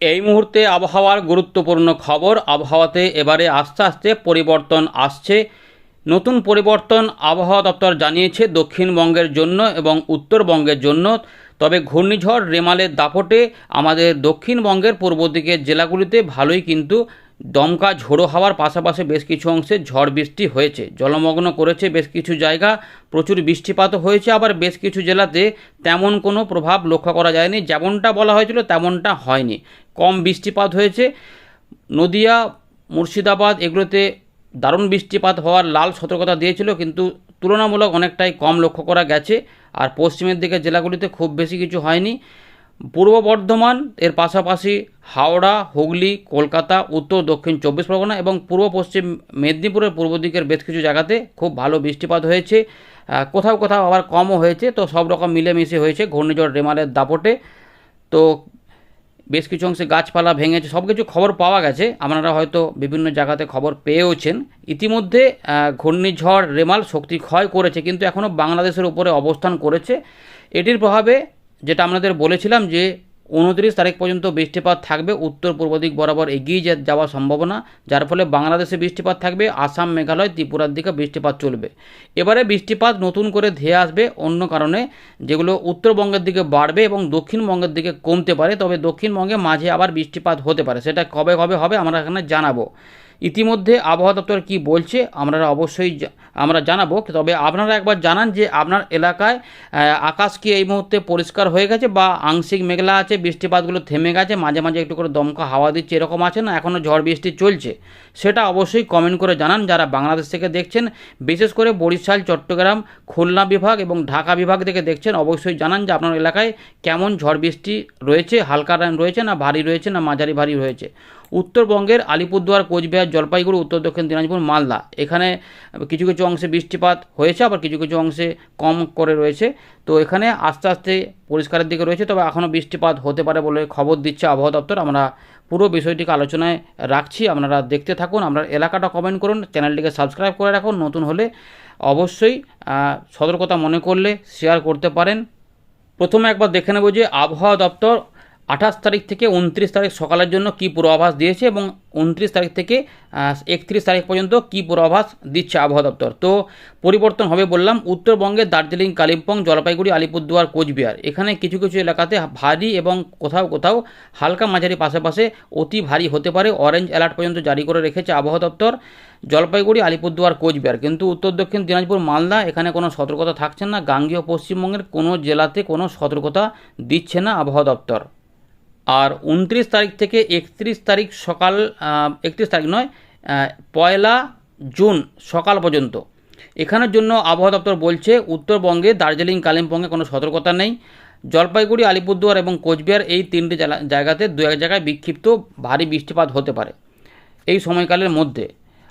এই মুহূর্তে আবহাওয়ার গুরুত্বপূর্ণ খবর। আবহাওয়াতে এবারে আস্তে আস্তে পরিবর্তন আসছে। নতুন পরিবর্তন আবহাওয়া দপ্তর জানিয়েছে দক্ষিণবঙ্গের জন্য এবং উত্তরবঙ্গের জন্য। তবে ঘূর্ণিঝড় রেমালের দাপটে আমাদের দক্ষিণবঙ্গের পূর্ব দিকের জেলাগুলিতে ভালোই কিন্তু দমকা ঝোড়ো হাওয়ার পাশাপাশি বেশ কিছু অংশে ঝড় বৃষ্টি হয়েছে। জলমগ্ন করেছে বেশ কিছু জায়গা। প্রচুর বৃষ্টিপাতও হয়েছে, আবার বেশ কিছু জেলাতে তেমন কোনো প্রভাব লক্ষ্য করা যায়নি। যেমনটা বলা হয়েছিল, তেমনটা হয়নি। কম বৃষ্টিপাত হয়েছে। নদিয়া, মুর্শিদাবাদ এগুলোতে দারুণ বৃষ্টিপাত হওয়ার লাল সতর্কতা দিয়েছিল, কিন্তু তুলনামূলক অনেকটাই কম লক্ষ্য করা গেছে। আর পশ্চিমের দিকে জেলাগুলিতে খুব বেশি কিছু হয়নি। পূর্ব বর্ধমান, এর পাশাপাশি হাওড়া, হুগলি, কলকাতা, উত্তর, দক্ষিণ চব্বিশ পরগনা এবং পূর্ব পশ্চিম মেদিনীপুরের পূর্ব দিকের বেশ কিছু জায়গাতে খুব ভালো বৃষ্টিপাত হয়েছে। কোথাও কোথাও আবার কমও হয়েছে, তো সব রকম মিলেমিশে হয়েছে ঘূর্ণিঝড় রেমালের দাপটে। তো বেশ কিছু অংশে গাছপালা ভেঙেছে সব কিছু খবর পাওয়া গেছে, আপনারা হয়তো বিভিন্ন জায়গাতে খবর পেয়েওছেন। ইতিমধ্যে ঘূর্ণিঝড় রেমাল শক্তি ক্ষয় করেছে, কিন্তু এখনও বাংলাদেশের উপরে অবস্থান করেছে। এটির প্রভাবে যেটা আপনাদের বলেছিলাম যে উনত্রিশ তারিখ পর্যন্ত বৃষ্টিপাত থাকবে, উত্তর পূর্ব দিক বরাবর এগিয়ে যাওয়ার সম্ভাবনা, যার ফলে বাংলাদেশে বৃষ্টিপাত থাকবে, আসাম, মেঘালয়, ত্রিপুরার দিকে বৃষ্টিপাত চলবে। এবারে বৃষ্টিপাত নতুন করে ধেয়ে আসবে, অন্য কারণে যেগুলো উত্তরবঙ্গের দিকে বাড়বে এবং দক্ষিণবঙ্গের দিকে কমতে পারে, তবে দক্ষিণবঙ্গে মাঝে আবার বৃষ্টিপাত হতে পারে, সেটা কবে কবে হবে আমরা এখানে জানাব। ইতিমধ্যে আবহাওয়া দপ্তর কী বলছে, আমরা অবশ্যই আমরা জানাব। তবে আপনারা একবার জানান যে আপনার এলাকায় আকাশ কি এই মুহূর্তে পরিষ্কার হয়ে গেছে বা আংশিক মেঘলা আছে, বৃষ্টিপাতগুলো থেমে গেছে, মাঝে মাঝে একটু করে দমকা হাওয়া দিচ্ছে, এরকম আছে না এখনও ঝড় বৃষ্টি চলছে? সেটা অবশ্যই কমেন্ট করে জানান। যারা বাংলাদেশ থেকে দেখছেন, বিশেষ করে বরিশাল, চট্টগ্রাম, খুলনা বিভাগ এবং ঢাকা বিভাগ থেকে দেখছেন, অবশ্যই জানান যে আপনার এলাকায় কেমন ঝড় বৃষ্টি রয়েছে, হালকা রয়েছে না ভারী রয়েছে না মাঝারি ভারী রয়েছে। উত্তরবঙ্গের আলিপুরদুয়ার, কোচবিহার, জলপাইগুড়ি, উত্তর দক্ষিণ দিনাজপুর, মালদা। এখানে কিছু কিছু অংশে বৃষ্টিপাত হয়েছে, আবার কিছু কিছু অংশে কম করে রয়েছে। তো এখানে আস্তে আস্তে পরিষ্কারের দিকে রয়েছে, তবে এখনও বৃষ্টিপাত হতে পারে বলে খবর দিচ্ছে আবহাওয়া দপ্তর। আমরা পুরো বিষয়টিকে আলোচনায় রাখছি, আপনারা দেখতে থাকুন, আপনার এলাকাটা কমেন্ট করুন, চ্যানেলটিকে সাবস্ক্রাইব করে রাখুন, নতুন হলে অবশ্যই সতর্কতা মনে করলে শেয়ার করতে পারেন। প্রথমে একবার দেখে নেব যে আবহাওয়া দপ্তর আঠাশ তারিখ থেকে উনত্রিশ তারিখ সকালের জন্য কী পূর্বাভাস দিয়েছে এবং উনত্রিশ তারিখ থেকে একত্রিশ তারিখ পর্যন্ত কী পূর্বাভাস দিচ্ছে আবহাওয়া দপ্তর? তো পরিবর্তন হবে বললাম, উত্তরবঙ্গে দার্জিলিং, কালিম্পং, জলপাইগুড়ি, আলিপুরদুয়ার, কোচবিহার। এখানে কিছু কিছু এলাকাতে ভারী এবং কোথাও কোথাও হালকা মাঝারি পাশাপাশি অতি ভারী হতে পারে। অরেঞ্জ অ্যালার্ট পর্যন্ত জারি করে রেখেছে আবহাওয়া দপ্তর। জলপাইগুড়ি, আলিপুরদুয়ার, কোচবিহার। কিন্তু উত্তর দক্ষিণ দিনাজপুর, মালদা এখানে কোনো সতর্কতা থাকছে না। গাঙ্গীয় পশ্চিমবঙ্গের কোনো জেলাতে কোনো সতর্কতা দিচ্ছে না আবহাওয়া দপ্তর। আর উনত্রিশ তারিখ থেকে একত্রিশ তারিখ সকাল একত্রিশ তারিখ নয় পয়লা জুন সকাল পর্যন্ত। এখানের জন্য আবহাওয়া দপ্তর বলছে, উত্তরবঙ্গে, দার্জিলিং, কালিম্পংয়ে কোনো সতর্কতা নেই। জলপাইগুড়ি, আলিপুরদুয়ার এবং কোচবিহার এই তিনটি জায়গাতে দু এক জায়গায় বিক্ষিপ্ত ভারী বৃষ্টিপাত হতে পারে এই সময়কালের মধ্যে।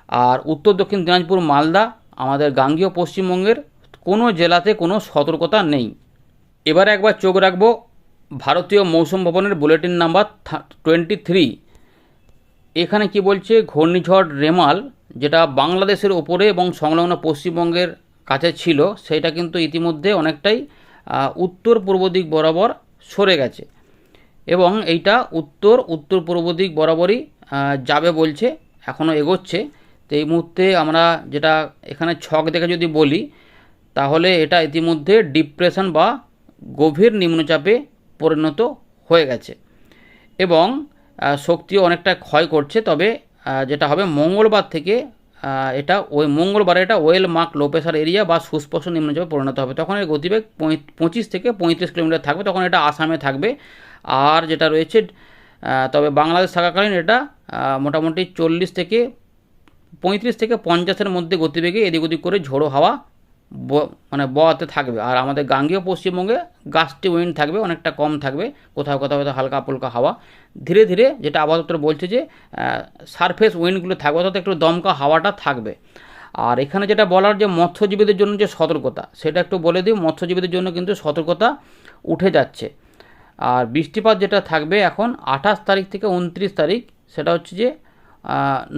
আর উত্তর, দক্ষিণ দিনাজপুর, মালদা, আমাদের গাঙ্গীয় পশ্চিমবঙ্গের কোনো জেলাতে কোনো সতর্কতা নেই। এবারে একবার চোখ রাখব ভারতীয় মৌসুম ভবনের বুলেটিন নাম্বার টোয়েন্টি থ্রি এখানে কি বলছে? ঘূর্ণিঝড় রেমাল, যেটা বাংলাদেশের ওপরে এবং সংলগ্ন পশ্চিমবঙ্গের কাছে ছিল, সেটা কিন্তু ইতিমধ্যে অনেকটাই উত্তর পূর্ব দিক বরাবর সরে গেছে। এবং এইটা উত্তর উত্তর পূর্ব দিক বরাবরই যাবে বলছে এখনও এগোচ্ছে। তো এই মুহূর্তে আমরা যেটা এখানে ছক দেখে যদি বলি, তাহলে এটা ইতিমধ্যে ডিপ্রেশন বা গভীর নিম্নচাপে পরিণত হয়ে গেছে। এবং শক্তিও অনেকটা ক্ষয় করছে, তবে যেটা হবে মঙ্গলবার থেকে এটা ওই মঙ্গলবার এটা well marked low pressure area বা সুস্পষ্ট নিম্নচাপে পরিণত হবে। তখন এর গতিবেগ পঁচিশ থেকে পঁয়ত্রিশ কিলোমিটার থাকবে, তখন এটা আসামে থাকবে। আর যেটা রয়েছে তবে বাংলাদেশ থাকাকালীন এটা মোটামুটি চল্লিশ থেকে পঁয়ত্রিশ থেকে পঞ্চাশের মধ্যে গতিবেগে এদিক ওদিক করে ঝোড়ো হাওয়া মানে বওয়াতে থাকবে। আর আমাদের গাঙ্গীয় পশ্চিমবঙ্গে গাছটি উইন্ড থাকবে, অনেকটা কম থাকবে, কোথাও কোথাও হয়তো হালকা পুলকা হাওয়া। ধীরে ধীরে যেটা আবহাওয়া বলছে যে সারফেস উইন্ডগুলো থাকবে, অর্থাৎ একটু দমকা হাওয়াটা থাকবে। আর এখানে যেটা বলার যে মৎস্যজীবীদের জন্য যে সতর্কতা, সেটা একটু বলে দিই, মৎস্যজীবীদের জন্য কিন্তু সতর্কতা উঠে যাচ্ছে। আর বৃষ্টিপাত যেটা থাকবে এখন আঠাশ তারিখ থেকে উনত্রিশ তারিখ, সেটা হচ্ছে যে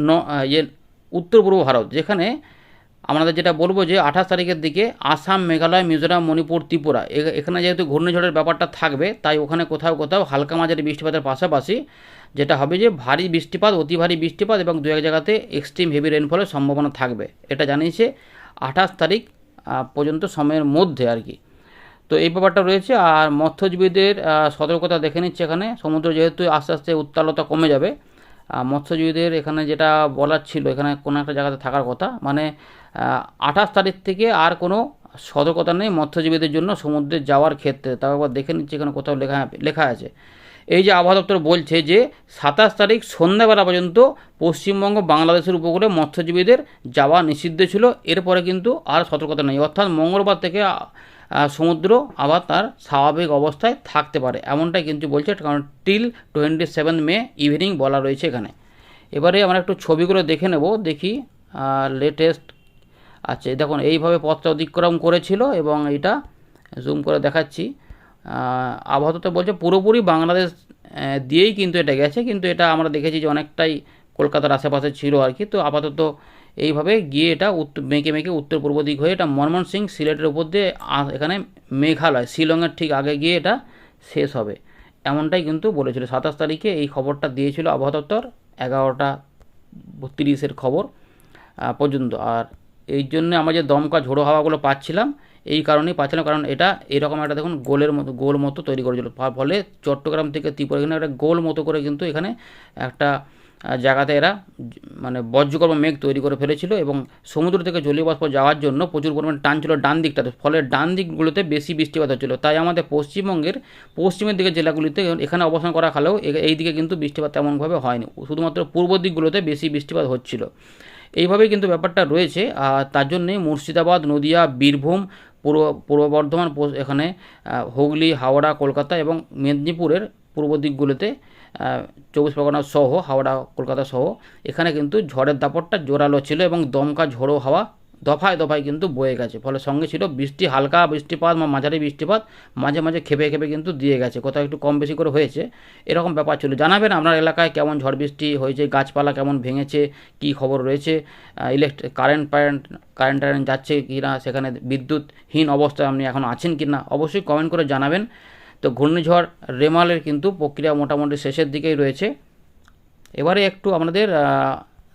ন ইয়ে উত্তর পূর্ব ভারত, যেখানে আমাদের যেটা বলব যে আঠাশ তারিখের দিকে আসাম, মেঘালয়, মিজোরাম, মণিপুর, ত্রিপুরা এখানে যেহেতু ঘূর্ণিঝড়ের ব্যাপারটা থাকবে, তাই ওখানে কোথাও কোথাও হালকা মাঝারি বৃষ্টিপাতের পাশাপাশি যেটা হবে যে ভারী বৃষ্টিপাত, অতি ভারী বৃষ্টিপাত এবং দু এক জায়গাতে এক্সট্রিম হেভি রেনফলের সম্ভাবনা থাকবে। এটা জানিয়েছে আঠাশ তারিখ পর্যন্ত সময়ের মধ্যে আর কি। তো এই ব্যাপারটা রয়েছে, আর মৎস্যজীবীদের সতর্কতা দেখে নিচ্ছে এখানে। সমুদ্র যেহেতু আস্তে আস্তে উত্তালতা কমে যাবে মৎস্যজীবীদের এখানে যেটা বলার ছিল, এখানে কোনো একটা জায়গাতে থাকার কথা মানে আঠাশ তারিখ থেকে আর কোনো সতর্কতা নেই মৎস্যজীবীদের জন্য সমুদ্রে যাওয়ার ক্ষেত্রে। তাও একবার দেখে নিচ্ছে এখানে কোথাও লেখা লেখা আছে। এই যে আবহাওয়া দপ্তর বলছে যে, সাতাশ তারিখ সন্ধ্যাবেলা পর্যন্ত পশ্চিমবঙ্গ, বাংলাদেশের উপকূলে মৎস্যজীবীদের যাওয়া নিষিদ্ধ ছিল, এরপরে কিন্তু আর সতর্কতা নেই। অর্থাৎ মঙ্গলবার থেকে সমুদ্র আবার তার স্বাভাবিক অবস্থায় থাকতে পারে। এমনটাই কিন্তু বলছে, কারণ till twenty seven May evening বলা রয়েছে এখানে। এবারে আমরা একটু ছবিগুলো দেখে নেব, দেখি লেটেস্ট আচ্ছা দেখুন, এইভাবে পথটা অতিক্রম করেছিল এবং এটা জুম করে দেখাচ্ছি। আপাতত বলছে পুরোপুরি বাংলাদেশ দিয়েই কিন্তু এটা গেছে, কিন্তু এটা আমরা দেখেছি যে অনেকটাই কলকাতার আশেপাশে ছিল আর কি। তো আপাতত এইভাবে গিয়ে এটা উত্তর মেঁকে মেঁকে উত্তর পূর্ব দিক হয়ে এটা ময়মনসিং সিলেটের উপর দিয়ে এখানে মেঘালয়, শিলংয়ের ঠিক আগে গিয়ে এটা শেষ হবে। এমনটাই কিন্তু বলেছিল। সাতাশ তারিখে এই খবরটা দিয়েছিল আবহাওয়া দপ্তর, এগারোটা তিরিশের খবর পর্যন্ত। আর এই জন্য আমরা যে দমকা ঝোড়ো হাওয়াগুলো পাচ্ছিলাম, এই কারণেই পাচ্ছিলাম। কারণ এটা এরকম একটা দেখুন গোলের মতো, গোল মতো তৈরি করেছিল। ফলে চট্টগ্রাম থেকে ত্রিপুরা এখানে একটা গোল মতো করে কিন্তু এখানে একটা জায়গাতে এরা মানে বজ্রকর্ম মেঘ তৈরি করে ফেলেছিল এবং সমুদ্র থেকে জলীয় বাষ্প যাওয়ার জন্য প্রচুর পরিমাণে টান ছিল ডান দিকটাতে। ফলে ডান দিকগুলোতে বেশি বৃষ্টিপাত হচ্ছিল। তাই আমাদের পশ্চিমবঙ্গের পশ্চিমের দিকের জেলাগুলিতে এখানে অবস্থান করা হলেও এই দিকে কিন্তু বৃষ্টিপাত তেমনভাবে হয়নি। শুধুমাত্র পূর্ব দিকগুলোতে বেশি বৃষ্টিপাত হচ্ছিল। এইভাবেই কিন্তু ব্যাপারটা রয়েছে। আর তার জন্যে মুর্শিদাবাদ, নদিয়া, বীরভূম, পূর্ব পূর্ব বর্ধমান এখানে হুগলি, হাওড়া, কলকাতা এবং মেদিনীপুরের পূর্ব দিকগুলোতে চব্বিশ পরগনা সহ, হাওড়া, কলকাতা সহ, এখানে কিন্তু ঝড়ের দাপটটা জোরালো ছিল এবং দমকা ঝোড়ো হাওয়া দফায় দফায় কিন্তু বয়ে গেছে। ফলে সঙ্গে ছিল বৃষ্টি, হালকা বৃষ্টিপাত বা মাঝারি বৃষ্টিপাত, মাঝে মাঝে খেপে খেপে কিন্তু দিয়ে গেছে। কোথাও একটু কম বেশি করে হয়েছে, এরকম ব্যাপার ছিল। জানাবেন আপনার এলাকায় কেমন ঝড় বৃষ্টি হয়েছে, গাছপালা কেমন ভেঙেছে, কি খবর রয়েছে ইলেকট্রিক কারেন্ট ফারেন্ট কারেন্ট টারেন্ট যাচ্ছে কি না সেখানে বিদ্যুৎহীন অবস্থায় আপনি এখন আছেন কি না অবশ্যই কমেন্ট করে জানাবেন। তো ঘূর্ণিঝড় রেমালের কিন্তু প্রক্রিয়া মোটামুটি শেষের দিকেই রয়েছে। এবারে একটু আমাদের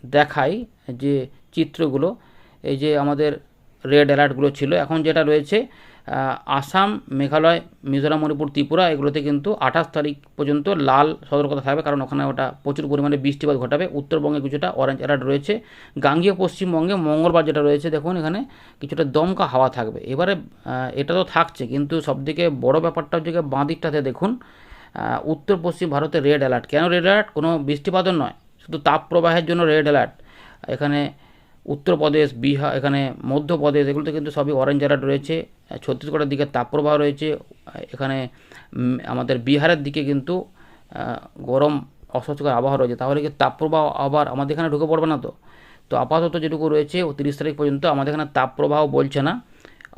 দেখাই যে চিত্রগুলো। এই যে আমাদের রেড অ্যালার্টগুলো ছিল। এখন যেটা রয়েছে আসাম, মেঘালয়, মিজোরাম, মণিপুর, ত্রিপুরা, এগুলোতে কিন্তু আঠাশ তারিখ পর্যন্ত লাল সতর্কতা থাকবে, কারণ ওখানে ওটা প্রচুর পরিমাণে বৃষ্টিপাত ঘটাবে। উত্তরবঙ্গে কিছুটা অরেঞ্জ অ্যালার্ট রয়েছে। গাঙ্গীয় পশ্চিমবঙ্গে মঙ্গলবার যেটা রয়েছে, দেখুন এখানে কিছুটা দমকা হাওয়া থাকবে। এবারে এটা তো থাকছে, কিন্তু সবথেকে বড় ব্যাপারটা হচ্ছে বাঁ দিকটাতে দেখুন উত্তর পশ্চিম ভারতে রেড অ্যালার্ট কেন রেড অ্যালার্ট কোনো বৃষ্টিপাতও নয়, শুধু তাপ প্রবাহের জন্য রেড অ্যালার্ট এখানে উত্তরপ্রদেশ, বিহার, এখানে মধ্যপ্রদেশ, এগুলোতে কিন্তু সবই অরেঞ্জ অ্যালার্ট রয়েছে। ছত্তিশগড়ের দিকে তাপপ্রবাহ রয়েছে। এখানে আমাদের বিহারের দিকে কিন্তু গরম অস্বস্তিকর আবহাওয়া রয়েছে। তাহলে কি তাপপ্রবাহ আবার আমাদের এখানে ঢুকে পড়বে না তো? তো আপাতত যেটুকু রয়েছে তিরিশ তারিখ পর্যন্ত আমাদের এখানে তাপপ্রবাহ বলছে না।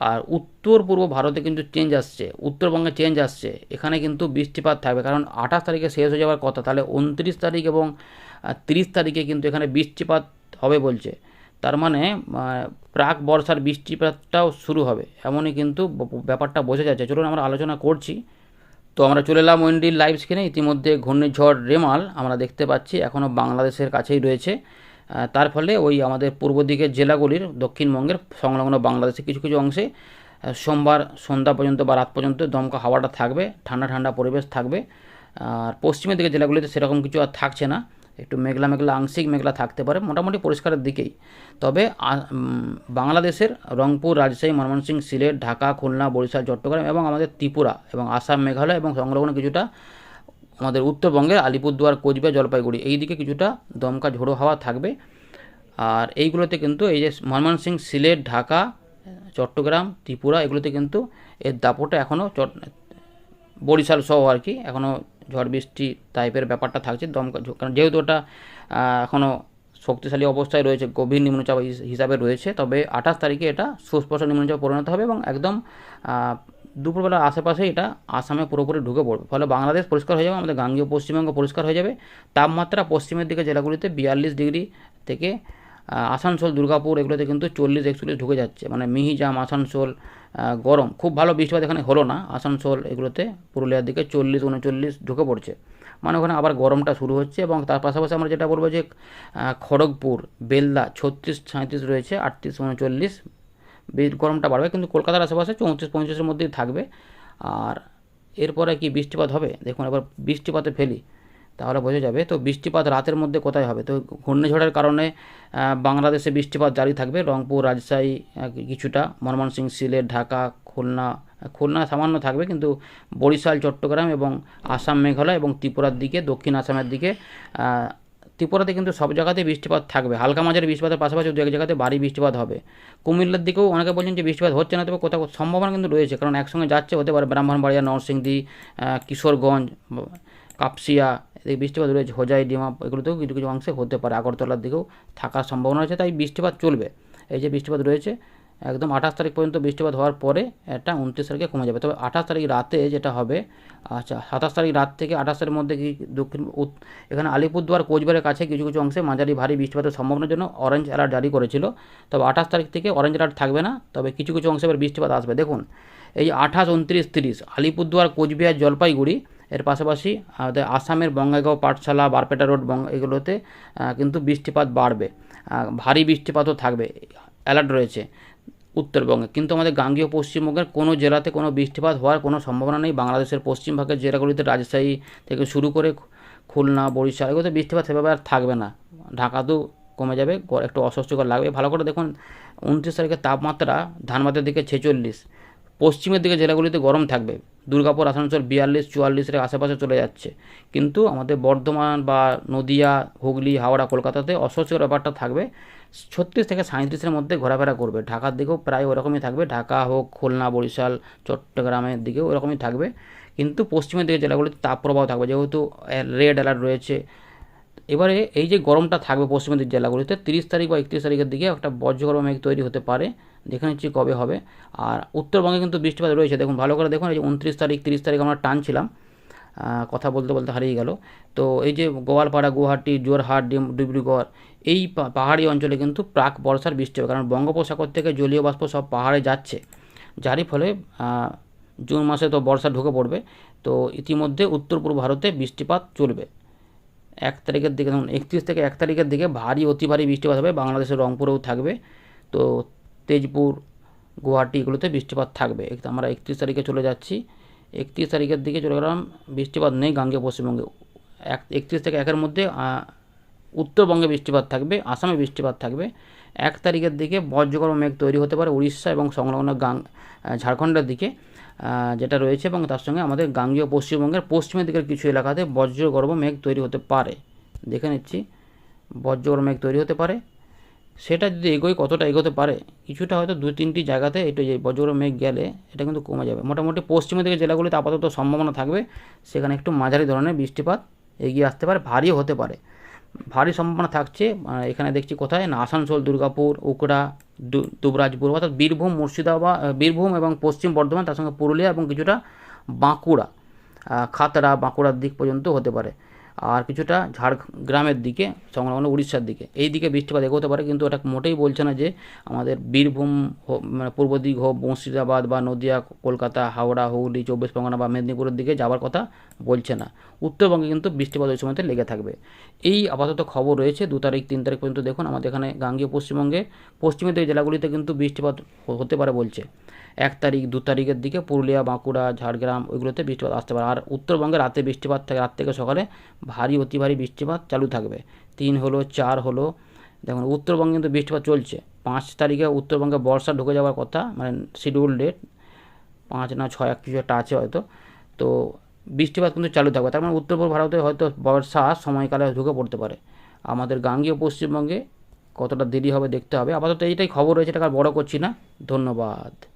আর উত্তর পূর্ব ভারতে কিন্তু চেঞ্জ আসছে, উত্তরবঙ্গে চেঞ্জ আসছে। এখানে কিন্তু বৃষ্টিপাত থাকবে, কারণ আঠাশ তারিখে শেষ হয়ে যাওয়ার কথা। তাহলে উনত্রিশ তারিখ এবং তিরিশ তারিখে কিন্তু এখানে বৃষ্টিপাত হবে বলছে। তার মানে প্রাক বর্ষার বৃষ্টিপাতটাও শুরু হবে। এমনই কিন্তু ব্যাপারটা বোঝা যাচ্ছে। চলুন আমরা আলোচনা করছি। তো আমরা চলে এলাম ওয়েন্ডির লাইভ স্ক্রিনে। ইতিমধ্যে ঘূর্ণিঝড় রেমাল আমরা দেখতে পাচ্ছি, এখনও বাংলাদেশের কাছেই রয়েছে। তার ফলে ওই আমাদের পূর্ব দিকের জেলাগুলির দক্ষিণবঙ্গের সংলগ্ন বাংলাদেশের কিছু কিছু অংশে সোমবার সন্ধ্যা পর্যন্ত বা রাত পর্যন্ত দমকা হাওয়াটা থাকবে, ঠান্ডা ঠান্ডা পরিবেশ থাকবে। আর পশ্চিমের দিকে জেলাগুলিতে সেরকম কিছু আর থাকছে না। একটু মেঘলা মেঘলা আংশিক মেঘলা থাকতে পারে, মোটামুটি পরিষ্কারের দিকেই। তবে বাংলাদেশের রংপুর, রাজশাহী, ময়মনসিংহ, সিলেট, ঢাকা, খুলনা, বরিশাল, চট্টগ্রাম এবং আমাদের ত্রিপুরা এবং আসাম, মেঘালয় এবং সংলগ্ন কিছুটা আমাদের উত্তরবঙ্গের আলিপুরদুয়ার, কোচবিহার, জলপাইগুড়ি, এই দিকে কিছুটা দমকা ঝোড়ো হাওয়া থাকবে। আর এইগুলোতে কিন্তু এই যে ময়মনসিংহ, সিলেট, ঢাকা, চট্টগ্রাম, ত্রিপুরা, এগুলোতে কিন্তু এর দাপটটা এখনও বরিশাল সহ আর কি এখনও ঝড় বৃষ্টি টাইপের ব্যাপারটা থাকছে, দমকা কারণ যেহেতু ওটা এখনও শক্তিশালী অবস্থায় রয়েছে, গভীর নিম্নচাপ হিসাবে রয়েছে, তবে আঠাশ তারিখে এটা সুস্পষ্ট নিম্নচাপ পরিণত হবে এবং একদম দুপুরবেলার আশেপাশে এটা আসামে পুরোপুরি ঢুকে পড়বে। ফলে বাংলাদেশ পরিষ্কার হয়ে যাবে, আমাদের গাঙ্গীয় পশ্চিমবঙ্গ পরিষ্কার হয়ে যাবে। তাপমাত্রা পশ্চিমের দিকে জেলাগুলিতে বিয়াল্লিশ ডিগ্রি থেকে আসানসোল, দুর্গাপুর, এগুলোতে কিন্তু চল্লিশ, একচল্লিশ ঢুকে যাচ্ছে। মানে মিহিজাম, আসানসোল গরম। খুব ভালো বৃষ্টিপাত এখানে হলো না। আসানসোল এগুলোতে পুরুলিয়ার দিকে চল্লিশ, উনচল্লিশ ঢুকে পড়ছে। মানে ওখানে আবার গরমটা শুরু হচ্ছে এবং তার পাশাপাশি আমরা যেটা বলব যে খড়গপুর, বেলদা ছত্রিশ সাঁত্রিশ রয়েছে, আটত্রিশ, উনচল্লিশ। বেশ গরমটা বাড়বে কিন্তু কলকাতার আশেপাশে চৌত্রিশ, পঁয়ত্রিশের মধ্যেই থাকবে। আর এরপরে কি বৃষ্টিপাত হবে? দেখুন, এবার বৃষ্টিপাতে ফেলি। তাহলে বোঝা যাবে। তো বৃষ্টিপাত রাতের মধ্যে কোথায় হবে? তো ঘূর্ণিঝড়ের কারণে বাংলাদেশে বৃষ্টিপাত জারি থাকবে। রংপুর, রাজশাহী কিছুটা। ময়মনসিংহ, সিলেট, ঢাকা, খুলনা খুলনা সামান্য থাকবে কিন্তু বরিশাল, চট্টগ্রাম এবং আসাম, মেঘালয় এবং ত্রিপুরার দিকে, দক্ষিণ আসামের দিকে ত্রিপুরাতে কিন্তু সব জায়গাতে বৃষ্টিপাত থাকবে। হালকা মাঝারি বৃষ্টিপাতের পাশাপাশি দু এক জায়গাতে ভারী বৃষ্টিপাত হবে। কুমিল্লার দিকেও অনেকে বলছেন যে বৃষ্টিপাত হচ্ছে না, তবে কোথাও সম্ভাবনা কিন্তু রয়েছে, কারণ একসঙ্গে যাচ্ছে হতে পারে ব্রাহ্মণবাড়িয়া, নরসিংদী কিশোরগঞ্জ, কাপসিয়া এই বৃষ্টিপাত রয়েছে, হোজাই, ডিমা, এগুলোতেও কিছু কিছু অংশে হতে পারে। আগরতলার দিকেও থাকার সম্ভাবনা আছে তাই বৃষ্টিপাত চলবে। এই যে বৃষ্টিপাত রয়েছে, একদম আঠাশ তারিখ পর্যন্ত বৃষ্টিপাত হওয়ার পরে এটা উনত্রিশ তারিখে কমে যাবে। তবে আঠাশ তারিখ রাতে যেটা হবে আচ্ছা সাতাশ তারিখ রাত থেকে আঠাশের মধ্যে কি দক্ষিণ এখানে আলিপুরদুয়ার, কোচবিহারের কাছে কিছু কিছু অংশে মাঝারি ভারী বৃষ্টিপাতের সম্ভাবনার জন্য অরেঞ্জ অ্যালার্ট জারি করেছিল। তবে আঠাশ তারিখ থেকে অরেঞ্জ অ্যালার্ট থাকবে না, তবে কিছু কিছু অংশে এবার বৃষ্টিপাত আসবে। দেখুন, এই আঠাশ, উনত্রিশ, তিরিশ, আলিপুরদুয়ার, কোচবিহার, জলপাইগুড়ি এর পাশাপাশি আমাদের আসামের বঙ্গাইগাঁও পাঠশালা, বারপেটা রোড এগুলোতে কিন্তু বৃষ্টিপাত বাড়বে। ভারী বৃষ্টিপাতও থাকবে। অ্যালার্ট রয়েছে উত্তরবঙ্গে। কিন্তু আমাদের গাঙ্গীয় পশ্চিমবঙ্গের কোনো জেলাতে কোনো বৃষ্টিপাত হওয়ার কোনো সম্ভাবনা নেই। বাংলাদেশের পশ্চিম ভাগের জেলাগুলিতে রাজশাহী থেকে শুরু করে খুলনা, বরিশাল এগুলোতে বৃষ্টিপাত সেভাবে আর থাকবে না। ঢাকাতেও কমে যাবে একটু অস্বস্তিকর লাগবে। ভালো করে দেখুন, উনত্রিশ তারিখের তাপমাত্রা ধানবাদের দিকে ছেচল্লিশ। পশ্চিমের দিকে জেলাগুলিতে গরম থাকবে। দুর্গাপুর, আসানসোল, বিয়াল্লিশ, চুয়াল্লিশের আশেপাশে চলে যাচ্ছে। কিন্তু আমাদের বর্ধমান বা নদিয়া, হুগলি, হাওড়া, কলকাতাতে অস্বস্তিকর ব্যাপারটা থাকবে। ছত্রিশ থেকে সাঁত্রিশের মধ্যে ঘোরাফেরা করবে। ঢাকার দিকেও প্রায় ওরকমই থাকবে। ঢাকা হোক, খুলনা, বরিশাল, চট্টগ্রামের দিকেও ওরকমই থাকবে। কিন্তু পশ্চিমের দিকে জেলাগুলিতে তাপপ্রবাহ থাকবে। যেহেতু রেড অ্যালার্ট রয়েছে। এবারে এই যে গরমটা থাকবে পশ্চিমের দিক জেলাগুলিতে, তিরিশ তারিখ বা একত্রিশ তারিখের দিকে একটা বজ্রগরম মেঘ তৈরি হতে পারে। দেখে নিচ্ছি কবে হবে। আর উত্তরবঙ্গে কিন্তু বৃষ্টিপাত রয়েছে। দেখুন, ভালো করে দেখুন, এই যে উনত্রিশ তারিখ, তিরিশ তারিখ আমরা টানছিলাম। কথা বলতে বলতে হারিয়ে গেল। তো এই যে গোয়ালপাড়া, গুয়াহাটি, জোরহাট, ডিম- ডিব্রুগড়, এই পাহাড়ি অঞ্চলে কিন্তু প্রাক বর্ষার বৃষ্টি হবে। কারণ বঙ্গোপসাগর থেকে জলীয় বাষ্প সব পাহাড়ে যাচ্ছে। যারই ফলে জুন মাসে তো বর্ষা ঢুকে পড়বে। তো ইতিমধ্যে উত্তর পূর্ব ভারতে বৃষ্টিপাত চলবে। এক তারিখের দিকে ধরুন একত্রিশ থেকে এক তারিখের দিকে ভারী, অতি ভারী বৃষ্টিপাত হবে। বাংলাদেশের রংপুরেও থাকবে। তো তেজপুর, গুয়াহাটি এগুলোতে বৃষ্টিপাত থাকবে। আমরা একত্রিশ তারিখে চলে যাচ্ছি। একত্রিশ তারিখের দিকে চলে গেলাম, বৃষ্টিপাত নেই গাঙ্গে পশ্চিমবঙ্গে। এক, একত্রিশ থেকে একের মধ্যে উত্তরবঙ্গে বৃষ্টিপাত থাকবে, আসামে বৃষ্টিপাত থাকবে। এক তারিখের দিকে বজ্রগর্ভ মেঘ তৈরি হতে পারে উড়িষ্যা এবং সংলগ্ন গাং ঝাড়খণ্ডের দিকে যেটা রয়েছে এবং তার সঙ্গে আমাদের গাঙ্গীয় পশ্চিমবঙ্গের পশ্চিমের দিকের কিছু এলাকাতে বজ্রগর্ভ মেঘ তৈরি হতে পারে। দেখে নিচ্ছি, বজ্রগর্ভ মেঘ তৈরি হতে পারে। সেটা যদি এগোয় কতটা এগোতে পারে, কিছুটা হয়তো দু তিনটি জায়গাতে একটু যে বজ্র মেঘ গেলে এটা কিন্তু কমে যাবে। মোটামুটি পশ্চিমের দিকে জেলাগুলিতে আপাতত সম্ভাবনা থাকবে, সেখানে একটু মাঝারি ধরনের বৃষ্টিপাত এগিয়ে আসতে পারে, ভারী হতে পারে। ভারী সম্ভাবনা থাকছে এখানে দেখছি কোথায়, না, আসানসোল, দুর্গাপুর, উকড়া দুবরাজপুর, অর্থাৎ বীরভূম, মুর্শিদাবাদ বীরভূম এবং পশ্চিম বর্ধমান, তার সঙ্গে পুরুলিয়া এবং কিছুটা বাঁকুড়া। খাতড়া, বাঁকুড়ার দিক পর্যন্ত হতে পারে। আর কিছুটা ঝাড়গ্রামের দিকে, সংলগ্ন উড়িষ্যার দিকে। এই দিকে বৃষ্টিপাত এগোতে পারে, কিন্তু এটা মোটেই বলছে না যে আমাদের বীরভূম মানে পূর্ব দিক হোক, মুর্শিদাবাদ বা নদিয়া, কলকাতা, হাওড়া, হুগলি, চব্বিশ পরগনা বা মেদিনীপুরের দিকে যাওয়ার কথা বলছে না। উত্তরবঙ্গে কিন্তু বৃষ্টিপাত ওই সময়তে লেগে থাকবে। এই আপাতত খবর রয়েছে, দু তারিখ, তিন তারিখ পর্যন্ত দেখুন। আমাদের এখানে গাঙ্গীয় পশ্চিমবঙ্গে, পশ্চিমের জেলাগুলিতে কিন্তু বৃষ্টিপাত হতে পারে বলছে। এক তারিখ, দু তারিখের দিকে পুরুলিয়া, বাঁকুড়া, ঝাড়গ্রাম ওইগুলোতে বৃষ্টিপাত আসতে পারে। আর উত্তরবঙ্গে রাতে বৃষ্টিপাত থাকে, রাত থেকে সকালে ভারী, অতি ভারী বৃষ্টিপাত চালু থাকবে। তিন হলো, চার হলো, দেখুন উত্তরবঙ্গে কিন্তু বৃষ্টিপাত চলছে। পাঁচ তারিখে উত্তরবঙ্গে বর্ষা ঢুকে যাওয়ার কথা মানে শিডিউল ডেট, পাঁচ না ছয়, এক কিছু একটা আছে হয়তো। তো বৃষ্টিপাত কিন্তু চালু থাকবে। তার মানে উত্তর পূর্ব ভারতে হয়তো বর্ষা সময়কালে ঢুকে পড়তে পারে। আমাদের গাঙ্গীয় পশ্চিমবঙ্গে কতটা দেরি হবে দেখতে হবে। আপাতত এইটাই খবর রয়েছে এটা বড় করছি না। ধন্যবাদ।